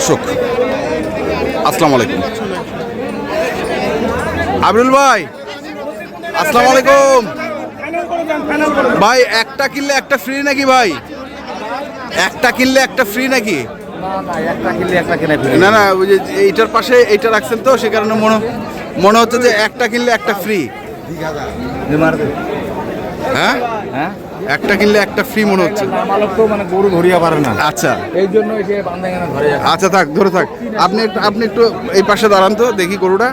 দর্শক আসসালামু আলাইকুম। আবরুল ভাই আসসালামু আলাইকুম। ভাই একটা কিনলে একটা ফ্রি নাকি ভাই? একটা কিনলে একটা ফ্রি নাকি? না না ওই যে এইটার পাশে এইটা রাখছেন তো সে কারণে মনে মনে হচ্ছে যে একটা কিনলে একটা ফ্রি হ্যাঁ? হ্যাঁ? একটা কিনলে একটা ফ্রি মনে হচ্ছে। তো মানে গরু ধরিয়া পারে না। আচ্ছা। এই জন্য এই যে বান্দাঙ্গানা ধরে আচ্ছা থাক ধরে থাক। আপনি একটু আপনি একটু এই পাশে দাঁড়ান তো দেখি গরুটা।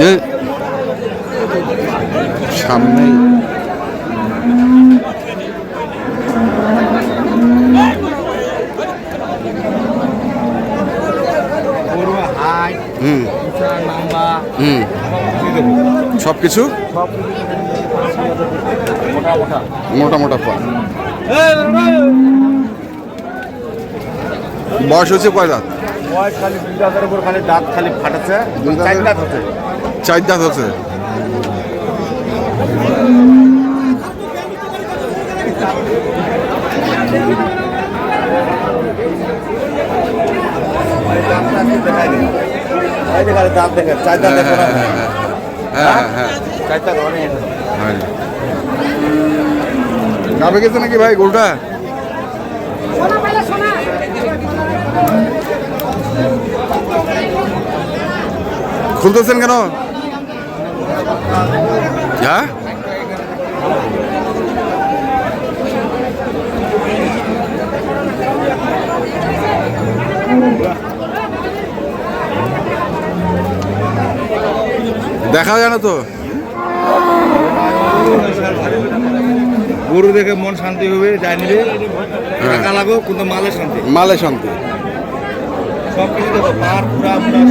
যে সামনেই গরু হুম। হুম। সব কিছু মোটা মোটা মোটা বয়স হচ্ছে কয় দাঁত? চার দাঁত হচ্ছে? চার দাঁত হচ্ছে। এই দাঁত চার দাঁত হ্যাঁ হ্যাঁ হ্যাঁ চার দাঁত অনেক। হ্যাঁ। গাবে গেছে নাকি ভাই সোনা। খুলতেছেন কেন? হ্যাঁ? দেখা যায় না তো? গরু দেখে মন শান্তি হবে যাই নিবে। টাকা লাগো কিন্তু মালে শান্তি। মালে শান্তি। সব কিছু দেখো পার পুরা পুরা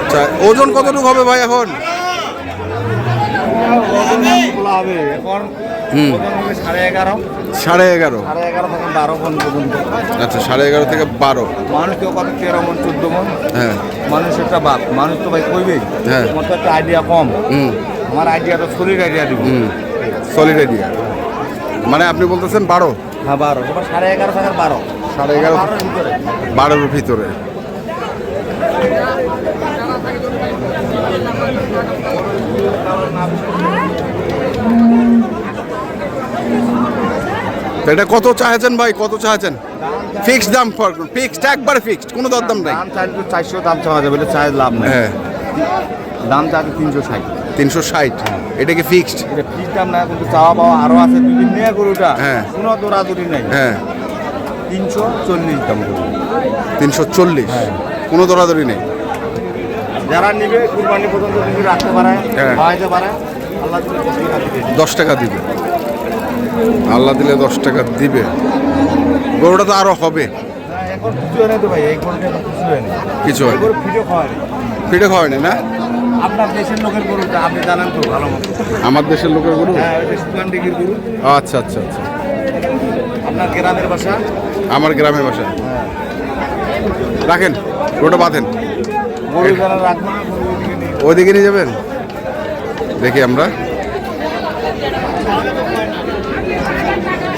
আচ্ছা, ওজন কতটুকু হবে ভাই এখন? এখন হুম। সাড়ে এগারো। সাড়ে এগারো। সাড়ে এগারো থেকে বারো মন পর্যন্ত। আচ্ছা সাড়ে এগারো থেকে বারো। মানুষ কেউ কত তেরো মন চোদ্দ মন? হ্যাঁ। মানুষ একটা বাপ। মানুষ তো ভাই কইবেই হ্যাঁ। আমার তো একটা আইডিয়া কম। হুম। আমার আইডিয়া তো সলিড আইডিয়া দিব। হুম। সলিড আইডিয়া মানে আপনি বলতেছেন বারো? হ্যাঁ বারো। সাড়ে এগারো থেকে বারো। সাড়ে এগারো বারোর ভিতরে। তো এটা কত চাইছেন ভাই? কত চাইছেন? ফিক্সড দাম ফিক্সড একবার ফিক্সড কোনো দরদাম নাই। দাম চাইলে চারশো দাম চাওয়া যাবে চাই লাভ নেই। হ্যাঁ। দাম চাইলে তিনশো ষাট। তিনশো ষাট এটা কি ফিক্সড? এটা ফিক্সড দাম না কিন্তু চাওয়া পাওয়া আরও আছে দুই দিন নিয়ে গরুটা। হ্যাঁ। কোনো দৌড়াদৌড়ি নেই। হ্যাঁ। তিনশো চল্লিশ দাম তিনশো চল্লিশ হ্যাঁ। কোনো দরাদরি নেই। যারা নিবে কুরবানি পর্যন্ত রাখতে পারে হ্যাঁ। খাওয়াইতে পারে আল্লাহ দশ টাকা দিবে। আল্লাহ দিলে দশ টাকা দিবে। গরুটা তো আরও হবে। কিছু হয় ফিটে খাওয়ায়নি না? আপনার দেশের লোকের গরুটা আপনি জানেন আমার দেশের লোকের গরু? আচ্ছা আচ্ছা আচ্ছা। আপনার গ্রামের বাসা আমার গ্রামের বাসা। রাখেন, গরুটা বাঁধেন। ওইদিকে নিয়ে যাবেন? দেখি আমরা।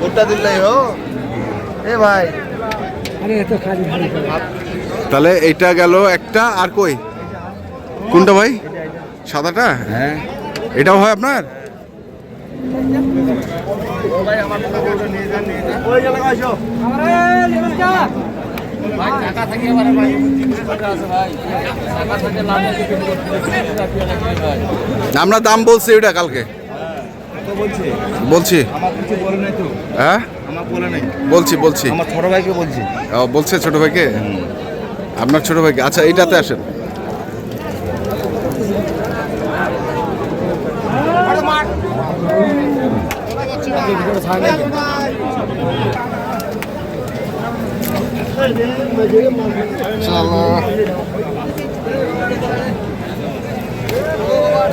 ভোটটা দিলে হো এ ভাই। তাহলে এইটা গেল একটা আর কই? কোনটা ভাই? সাদাটা? হ্যাঁ। এটাও হয় আপনার? আমরা দাম বলছি ওটা কালকে। তো বলছি। আমার কিছু বলে নাই তো। হ্যাঁ? আমার বলে নাই। বলছি বলছি। আমার ছোট ভাইকে বলছি। ও, বলছে ছোট ভাইকে? আপনার ছোট ভাইকে? আচ্ছা এইটাতে আসেন।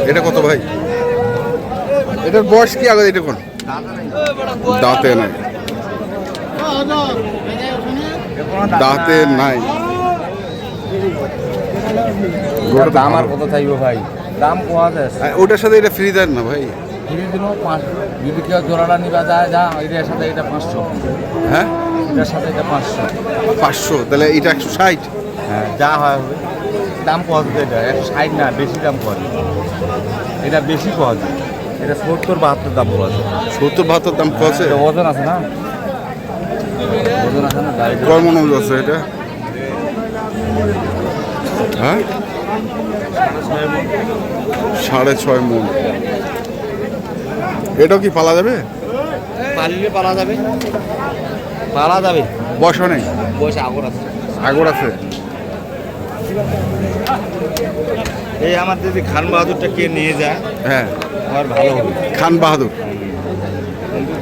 এটা কত ভাই? এটার বয়স কি আগে এটা কোন দাঁতে নাই। দাঁতে নাই। দাম আর কত চাইব ভাই? দাম কোয়া আহ, ওটার সাথে এটা ফ্রি দেন না ভাই? ধীরে ধীরে পাঁচ যদি কেউ জোড়াটা নিবা যায় যা এটার সাথে এটা পাঁচশো। হ্যাঁ? এটার সাথে এটা পাঁচশো। পাঁচশো তাহলে এটা একশো ষাট? হ্যাঁ যা হয় হবে। দাম কত এটা একশো ষাট না বেশি দাম কত এটা বেশি কত এটা সত্তর বাহাত্তর দাম কত সত্তর বাহাত্তর দাম এটা ওজন আছে না? ওজন আছে না এটা? হ্যাঁ? সাড়ে ছয় মন। এটাও কি পালা যাবে? পালিলে পালা যাবে। পালা যাবে? বয়স নেই। বয়স আগর আছে। আগর আছে। এই আমার যদি খান বাহাদুরটা কে নিয়ে যায় হ্যাঁ। আমার ভালো হবে। খান বাহাদুর।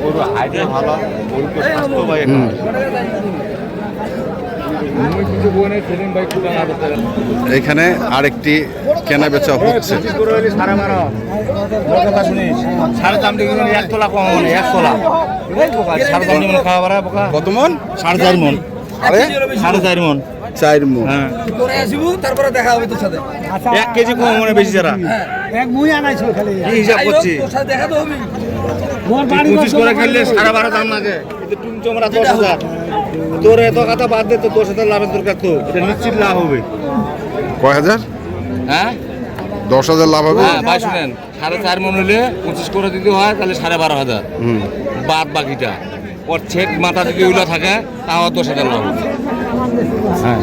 গরু হাইটে ভালো গরু তো স্বাস্থ্য ভাই হুম। মুই কিছু বনে সেদিন ভাই কুটা না করতে এখানে আরেকটি কেনা বেচা হচ্ছে। কত মন সাড়ে চার মন। সাড়ে সাড়ে চার মন। চার মন। হ্যাঁ। তারপরে দেখা হবে তোর সাথে এক কেজি কম মানে বেশি যারা। এক মুই আনাইছো খালি কি হিসাব করছি। তোর সাথে দেখা তো হবে মোর পঁচিশ করে খেললে দাম লাগে কিন্তু টুম তোর এত কথা বাদ দে তো দশ হাজার লাভের দরকার তো। এটা নিশ্চিত লাভ হবে। কয় হাজার? হ্যাঁ? দশ হাজার লাভ হবে? হ্যাঁ ভাই শুনেন সাড়ে চার মন হলে পঁচিশ করে দিতে হয় তাহলে সাড়ে বারো হাজার। বাদ বাকিটা। ওর ছেট মাথা যদি ওইগুলো থাকে তাও দশ হাজার লাভ হবে। হ্যাঁ।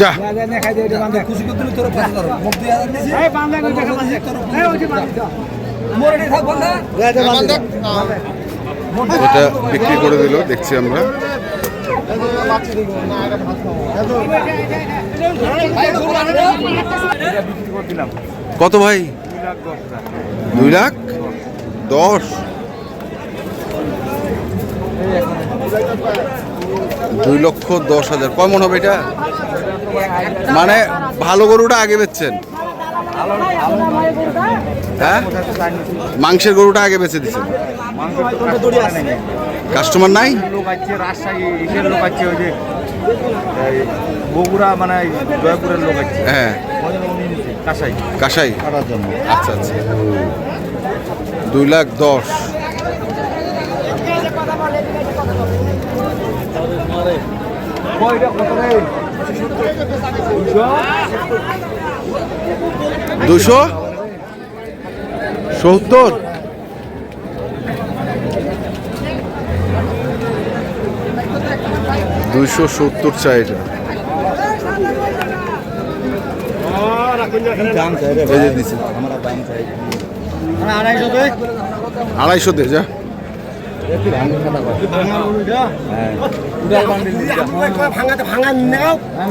যা। তোর তোর মোর এটা বিক্রি করে দিল, দেখছি আমরা। কত ভাই? দুই লাখ? দশ। দুই লক্ষ দশ হাজার। কয় মন হবে এটা? মানে ভালো গরুটা আগে বেচছেন। হ্যাঁ? মাংসের গরুটা আগে বেচে দিচ্ছেন কাস্টমার নাই? লোক আছে ওই যে বগুড়া মানে জয়পুরের লোক আছে হ্যাঁ। কাসাই কাসাই? আচ্ছা আচ্ছা। দুই লাখ দশ। দুশো সত্তর দুইশো সত্তর চাই আড়াইশো দে যা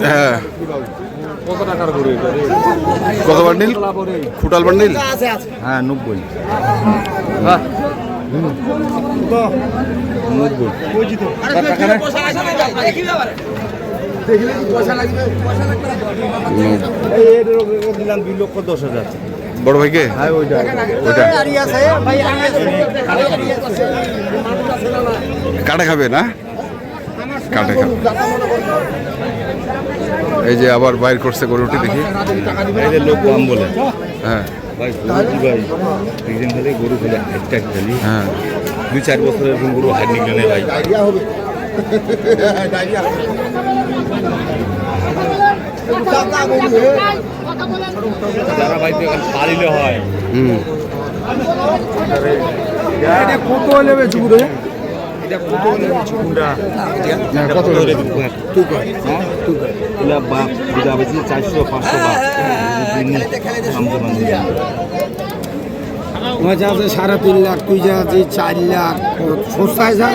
হ্যাঁ হ্যাঁ কত টাকার গরু কত বান্ডিল? খুটাল বান্ডিল? হ্যাঁ নব্বই। বাহ। বড় ভাইকে? হ্যাঁ ওইটা ওইটা। ভাই কাটে খাবে না? কাটে এই যে আবার বাইর করছে গরুটি দেখি। এই লোক কম বলে। হ্যাঁ। গরু খেলে হাইটটা খালি হ্যাঁ। দুই চার বছরের এরকম গরু হাইট নিকলে নেই ভাই। যারা ভাই পালিলে হয়। হুম। কত নেবে চুকুরে কত এগুলা বাপ দুটা বেশি চারশো পাঁচশো বাপ। মাছ আছে সাড়ে তিন লাখ তুই যা আছে চার লাখ সস্তায় যা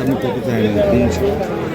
আমি কত চাই তিনশো।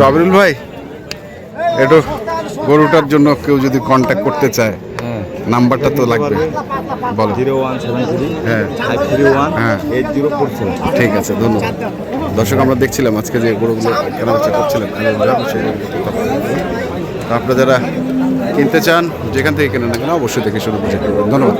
তো আবিরুল ভাই একটু গরুটার জন্য কেউ যদি কন্ট্যাক্ট করতে চায় নাম্বারটা তো লাগবে। বলো। জিরো ওয়ান সেভেন থ্রি হ্যাঁ। ফাইভ থ্রি ওয়ান হ্যাঁ। Eight zero four seven. ঠিক আছে ধন্যবাদ। দর্শক আমরা দেখছিলাম আজকে যে গরুগুলো কেনাবেচা করছিলেন আপনারা যারা কিনতে চান যেখান থেকে কেনেন না কেন অবশ্যই দেখে শুরু বুঝে করবেন ধন্যবাদ।